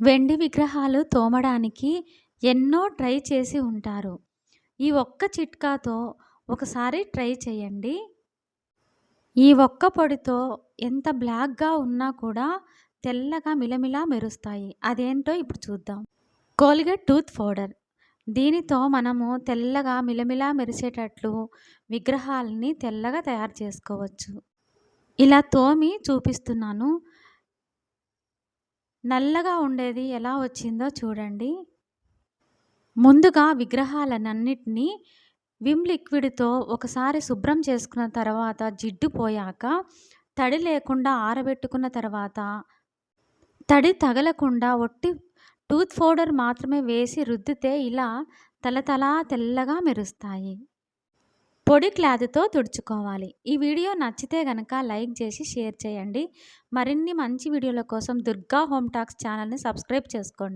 వెండి విగ్రహాలు తోమడానికి ఎన్నో ట్రై చేసి ఉంటారు. ఈ ఒక్క చిట్కాతో ఒకసారి ట్రై చేయండి. ఈ ఒక్క పొడితో ఎంత బ్లాక్‌గా ఉన్నా కూడా తెల్లగా మిలమిలా మెరుస్తాయి. అదేంటో ఇప్పుడు చూద్దాం. Colgate tooth powder. దీనితో మనము తెల్లగా మిలమిలా మెరిసేటట్లు విగ్రహాలని తెల్లగా తయారు చేసుకోవచ్చు. ఇలా తోమి చూపిస్తున్నాను. నల్లగా ఉండేది ఎలా వచ్చిందో చూడండి. ముందుగా విగ్రహాలనన్నిటిని విమ్ లిక్విడ్‌తో ఒకసారి శుభ్రం చేసుకున్న తర్వాత జిడ్డు పోయాక తడి లేకుండా ఆరబెట్టుకున్న తర్వాత తడి తగలకుండా ఒట్టి టూత్ పౌడర్ మాత్రమే వేసి రుద్దితే ఇలా తలతలా తెల్లగా మెరుస్తాయి. పొడి క్లాత్‌తో తుడుచుకోవాలి. ఈ వీడియో నచ్చితే గనక లైక్ చేసి షేర్ చేయండి. మరిన్ని మంచి వీడియోల కోసం దుర్గా హోమ్ టాక్స్ ఛానల్‌ని సబ్స్క్రైబ్ చేసుకోండి.